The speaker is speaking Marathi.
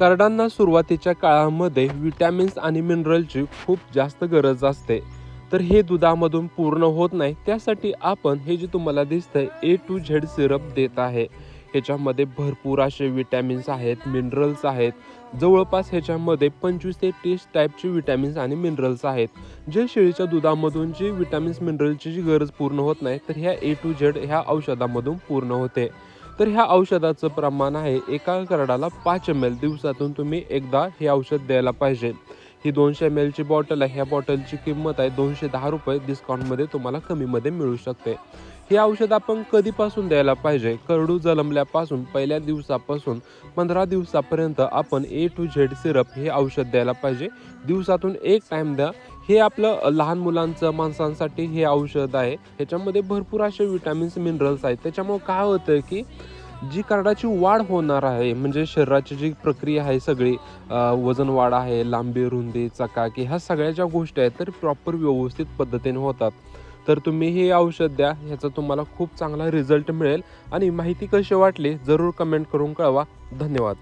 करडांना सुरुवातीच्या काळामध्ये विटॅमिन्स आणि मिनरलची खूप जास्त गरज असते. तर हे दुधामधून पूर्ण होत नाही त्यासाठी आपण हे जे तुम्हाला दिसतंय ए टू झेड सिरप देत आहे. ह्याच्यामध्ये भरपूर असे विटॅमिन्स आहेत मिनरल्स आहेत. जवळपास ह्याच्यामध्ये पंचवीस ते तीस टाईपचे विटॅमिन्स आणि मिनरल्स आहेत. जे शेळीच्या दुधामधून जी विटॅमिन्स मिनरलची जी गरज पूर्ण होत नाही तर ह्या ए टू झेड ह्या औषधामधून पूर्ण होते. तर ह्या औषधाचं प्रमाण आहे एका करडाला पाच एम एल दिवसातून तुम्ही एकदा हे औषध द्यायला पाहिजे. ही दोनशे एम एलची बॉटल आहे. ह्या बॉटलची किंमत आहे दोनशे दहा रुपये. डिस्काउंटमध्ये तुम्हाला कमीमध्ये मिळू शकते. हे औषध आपण कधीपासून द्यायला पाहिजे? करडू जलमल्यापासून पहिल्या दिवसापासून पंधरा दिवसापर्यंत आपण ए टू झेड सिरप हे औषध द्यायला पाहिजे. दिवसातून एक टाईम द्या. हे आपलं लहान मुलांचं माणसांसाठी हे औषध आहे. ह्याच्यामध्ये भरपूर असे विटॅमिन्स मिनरल्स आहेत. त्याच्यामुळे काय होतं की जी कार्डाची वाढ होणार आहे म्हणजे शरीराची जी प्रक्रिया आहे सगळी वजन वाढ आहे लांबी रुंदी चकाकी ह्या सगळ्या ज्या गोष्टी आहेत तर प्रॉपर व्यवस्थित पद्धतीने होतात. तर तुम्ही हे औषध द्या ह्याचा तुम्हाला खूप चांगला रिझल्ट मिळेल. आणि माहिती कशी वाटली जरूर कमेंट करून कळवा. धन्यवाद.